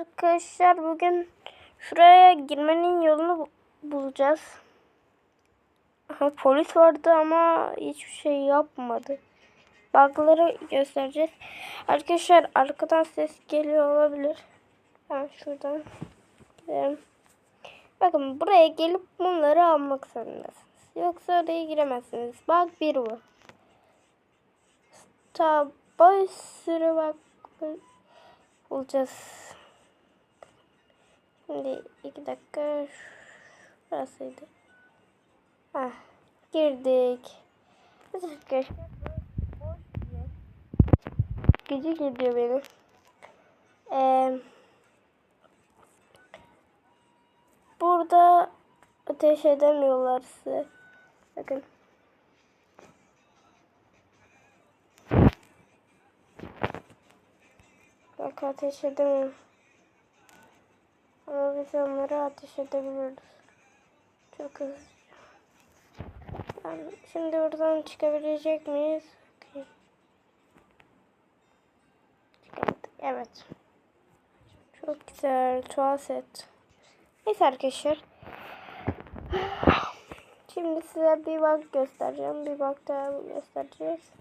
arkadaşlar bugün şuraya girmenin yolunu bu- bulacağız. Polis vardı ama hiçbir şey yapmadı. Bug'ları göstereceğiz. Arkadaşlar arkadan ses geliyor olabilir. Ben şuradan gidelim. Bakın buraya gelip bunları almak zorundasınız. Yoksa oraya giremezsiniz. Bug bir bu. Ta bir sürü bak bulacağız. Şimdi iki dakika şurasıydı. Ah girdik. Arkadaşlar. Gıcık gidiyor beni. Ee, burada ateş edemiyorlar size. Bakın. Bak ateş edemiyorum. Ama biz onları ateş edebiliyoruz. Çok hızlı. Yani şimdi buradan çıkabilecek miyiz? Evet. Çok güzel. Tuhaf set. Neyse arkadaşlar. Şimdi size bir bak göstereceğim. Bir bak daha göstereceğiz.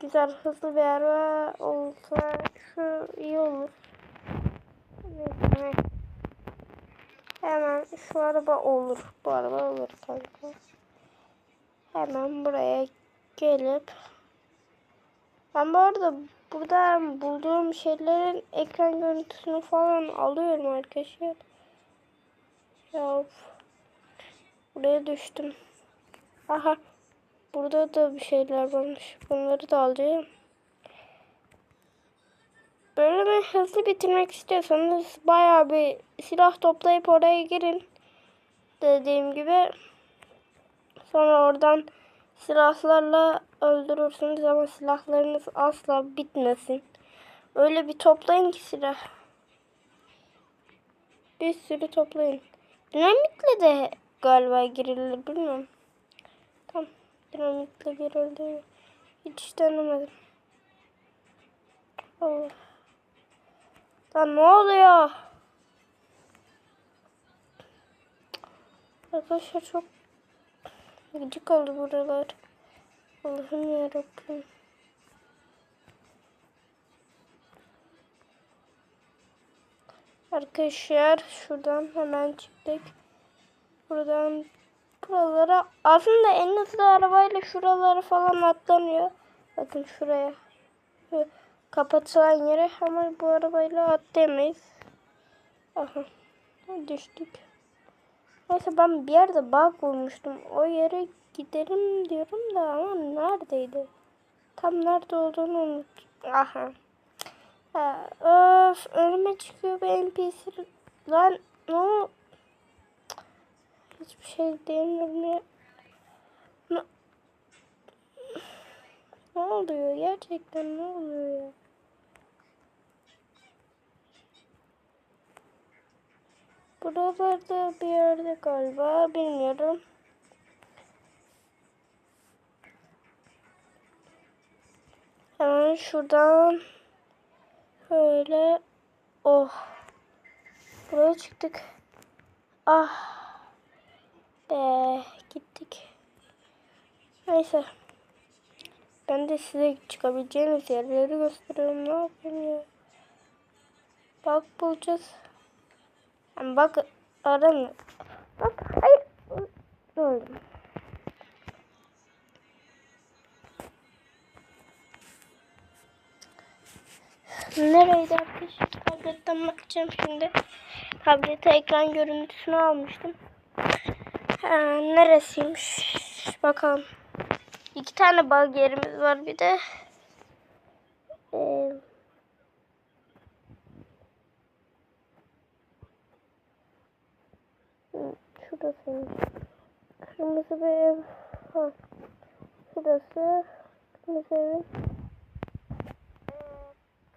Güzel hızlı bir araba olsa şu iyi olur. Neyse. Hemen şu araba olur. Bu araba olur kanka. Hemen buraya gelip ben bu arada burada bulduğum şeylerin ekran görüntüsünü falan alıyorum arkadaşlar. Ya buraya düştüm. Aha burada da bir şeyler varmış. Bunları da alacağım. Bölümü hızlı bitirmek istiyorsanız bayağı bir silah toplayıp oraya girin. Dediğim gibi. Sonra oradan silahlarla öldürürsünüz ama silahlarınız asla bitmesin. Öyle bir toplayın ki silah. Bir sürü toplayın. Dinamitle de galiba girilir bilmiyorum. Tam dinamitle girildi. Hiç denemedim. Allah. Lan ne oluyor? Arkadaşlar çok gıcık oldu buralar. Allah'ım yarabbim. Arkadaşlar şuradan hemen çıktık. Buradan buralara aslında en hızlı arabayla şuraları falan atlanıyor. Bakın şuraya. Şu kapatılan yere ama bu arabayla atlayamayız. Aha. Düştük. Neyse ben bir yerde bug bulmuştum. O yere gidelim diyorum da ama neredeydi? Tam nerede olduğunu unuttum. Aha. Ha, öf önüme çıkıyor bir NPC. Lan ne o- Hiçbir şey diyemiyorum ne oluyor gerçekten ne oluyor ya? Buralarda bir yerde galiba bilmiyorum. Hemen şuradan böyle oh buraya çıktık. Ah be gittik. Neyse. Ben de size çıkabileceğiniz yerleri gösteriyorum. Ne yapayım ya? Bak bulacağız. Yani bak aram. Bak hayır. Öldüm. Nereydi arkadaşlar? Tabletten bakacağım şimdi. Tablete ekran görüntüsünü almıştım. Ha, neresiymiş? Bakalım. İki tane bug yerimiz var bir de. Ee, şurası. Kırmızı bir ev. Ha. Şurası. Kırmızı evin. Ee,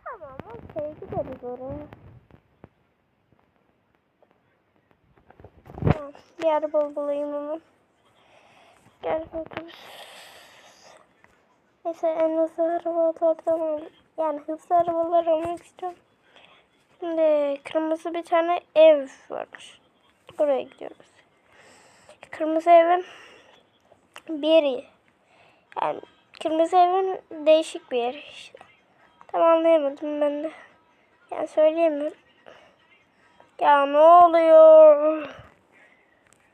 tamam okey gideriz oraya. Tamam, bir araba bulayım ama. Gel otobüs. Neyse en hızlı arabalardan al. Yani hızlı arabalar almak istiyorum. Şimdi kırmızı bir tane ev varmış. Buraya gidiyoruz. Kırmızı evin bir. Yani kırmızı evin değişik bir yeri işte. Tam anlayamadım ben de. Yani söyleyemiyorum. Ya ne oluyor?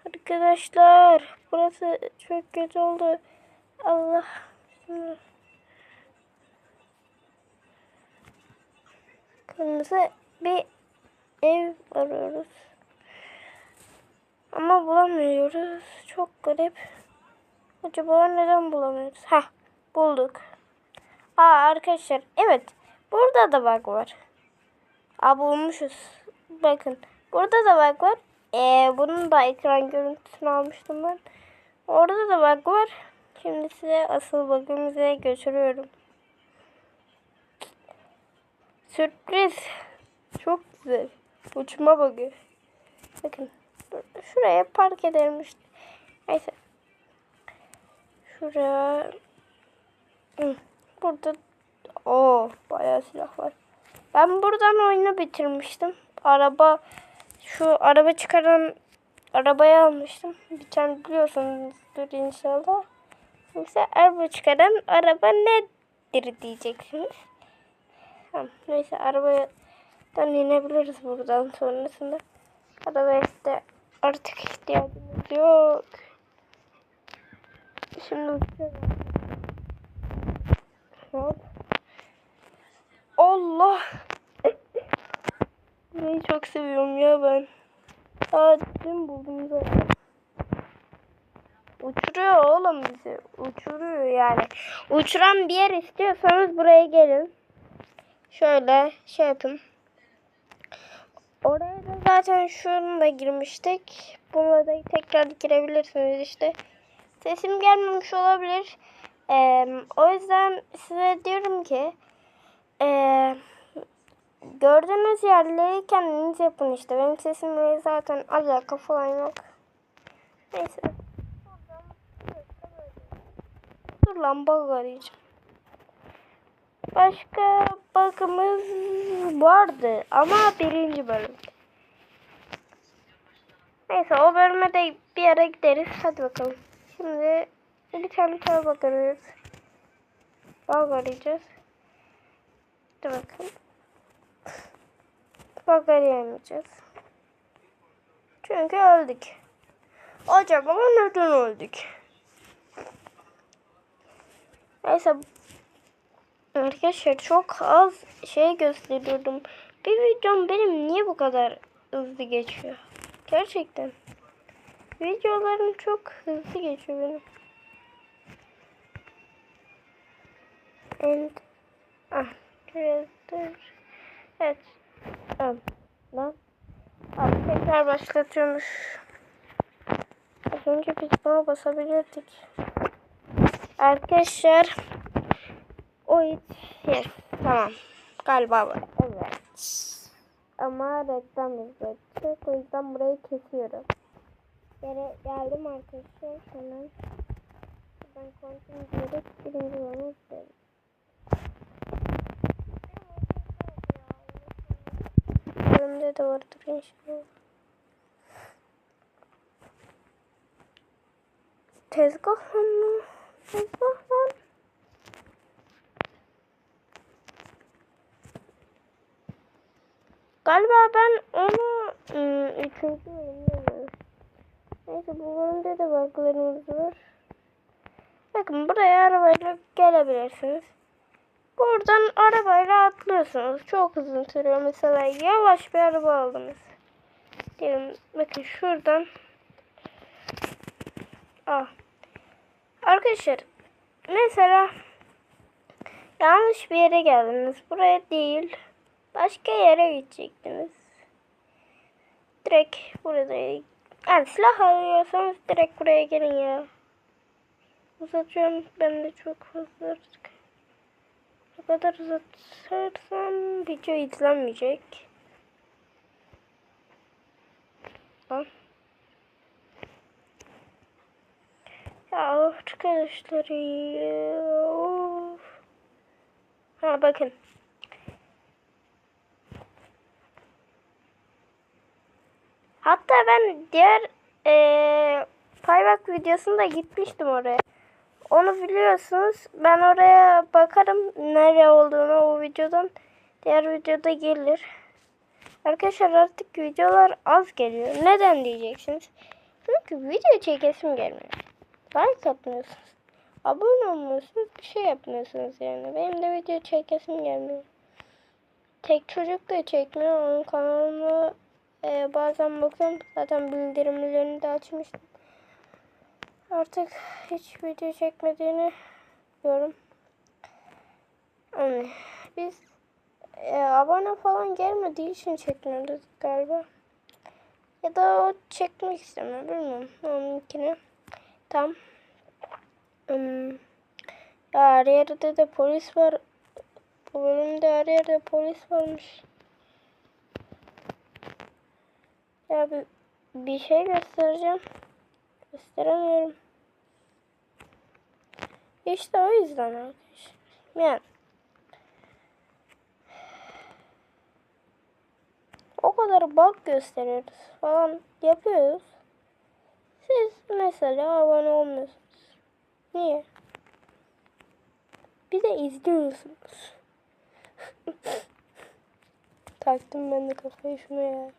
Arkadaşlar burası çok kötü oldu. Allah. Kırmızı bir ev arıyoruz. Ama bulamıyoruz. Çok garip. Acaba neden bulamıyoruz? Ha, bulduk. Aa arkadaşlar evet. Burada da bug var. Aa bulmuşuz. Bakın. Burada da bug var. Ee, bunun da ekran görüntüsünü almıştım ben. Orada da bug var. Şimdi size asıl bug'ımıza götürüyorum. Sürpriz. Çok güzel. Uçma bug'ı. Bakın. Şuraya park ederim işte. Neyse. Şuraya. Burada. o bayağı silah var. Ben buradan oyunu bitirmiştim. Araba şu araba çıkaran arabayı almıştım. Bir tane biliyorsunuzdur inşallah. Neyse araba çıkaran araba nedir diyeceksiniz. Tamam, neyse arabadan inebiliriz buradan sonrasında. Arabaya işte artık ihtiyacımız yok. Şimdi uçuyorum. Hop. Allah. Burayı çok seviyorum ya ben. Aa dün buldum zaten. Uçuruyor oğlum bizi. Uçuruyor yani. Uçuran bir yer istiyorsanız buraya gelin. Şöyle şey yapın. Oraya da zaten şununla girmiştik. Buna da tekrar girebilirsiniz işte. Sesim gelmemiş olabilir. Ee, o yüzden size diyorum ki ee, gördüğünüz yerleri kendiniz yapın işte. Benim sesimle zaten alaka falan yok. Neyse. Dur lan bug arayacağım. Başka bakımız vardı ama birinci bölüm. Neyse o bölüme de bir ara gideriz. Hadi bakalım. Şimdi bir tane bug arıyoruz. Bug arayacağız. Hadi bakalım. Bug arayamayacağız. Çünkü öldük. Acaba neden öldük? Neyse Arkadaşlar çok az şey gösteriyordum. Bir videom benim niye bu kadar hızlı geçiyor? Gerçekten. Videolarım çok hızlı geçiyor benim. And ah. Evet. Lan. Abi tekrar başlatıyormuş. Az önce biz buna basabilirdik. Arkadaşlar o it yes. Tamam. Galiba var. Evet. Ama reklam yazacak. O yüzden burayı kesiyorum. Yere geldim arkadaşlar. Hemen ben kontrol diyerek birinci bölümü istedim. Bölümde de vardır inşallah. Tezgah mı? Tezgah. Galiba ben onu ıı, üçüncü bölümde? Neyse bu bölümde de baklarımız var. Bakın buraya arabayla gelebilirsiniz. Buradan arabayla atlıyorsunuz. Çok uzun sürüyor. Mesela yavaş bir araba aldınız. Diyelim bakın şuradan. Ah. Arkadaşlar mesela yanlış bir yere geldiniz. Buraya değil. Başka yere gidecektiniz. Direkt burada. Yani silah arıyorsanız direkt buraya gelin ya. Uzatıyorum. Ben de çok fazla artık. Ne kadar uzatırsam video izlenmeyecek. Lan. Ya arkadaşlar ya. Ha bakın. Hatta ben diğer eee payback videosunda gitmiştim oraya. Onu biliyorsunuz. Ben oraya bakarım nereye olduğunu o videodan. Diğer videoda gelir. Arkadaşlar artık videolar az geliyor. Neden diyeceksiniz? Çünkü video çekesim gelmiyor. Like atmıyorsunuz. Abone olmuyorsunuz. Bir şey yapmıyorsunuz yani. Benim de video çekesim gelmiyor. Tek çocuk da çekmiyor. Onun kanalını e, bazen bakıyorum. Zaten bildirimlerini de açmıştım. Artık hiç video çekmediğini biliyorum. Yani biz e, abone falan gelmediği için çekmiyoruz galiba. Ya da o çekmek istemiyor. Bilmiyorum. Onunkini. Tam. Hmm. Ya her yerde de polis var. Bu bölümde her yerde polis varmış. Ya bir, şey göstereceğim. Gösteremiyorum. İşte o yüzden arkadaşlar. Yani o kadar bug gösteriyoruz falan yapıyoruz. Siz mesela abone olmuyorsunuz. Niye? Bir de izliyorsunuz. Taktım ben de kafayı şuna ya.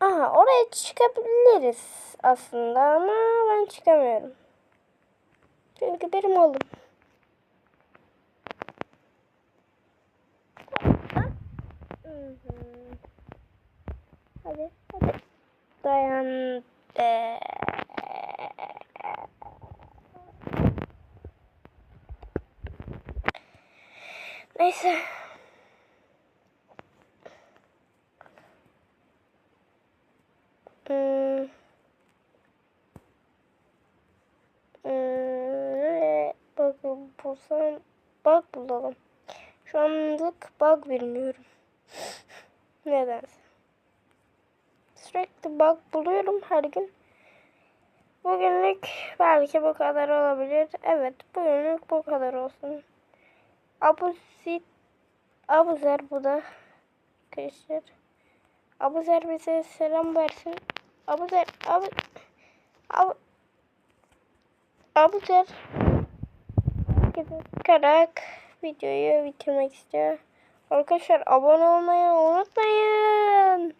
Aha oraya çıkabiliriz aslında ama ben çıkamıyorum. Çünkü benim oğlum. Hı hı. Hadi hadi. Dayan. Ee, Neyse. Bulsam bug bulalım. Şu anlık bug bilmiyorum. Nedense. Sürekli bug buluyorum her gün. Bugünlük belki bu kadar olabilir. Evet bugünlük bu kadar olsun. Abusit Abuzer bu da arkadaşlar. Abuzer bize selam versin. Abuzer Abu Abu Abuzer gibi karak videoyu bitirmek istiyor. Arkadaşlar abone olmayı unutmayın.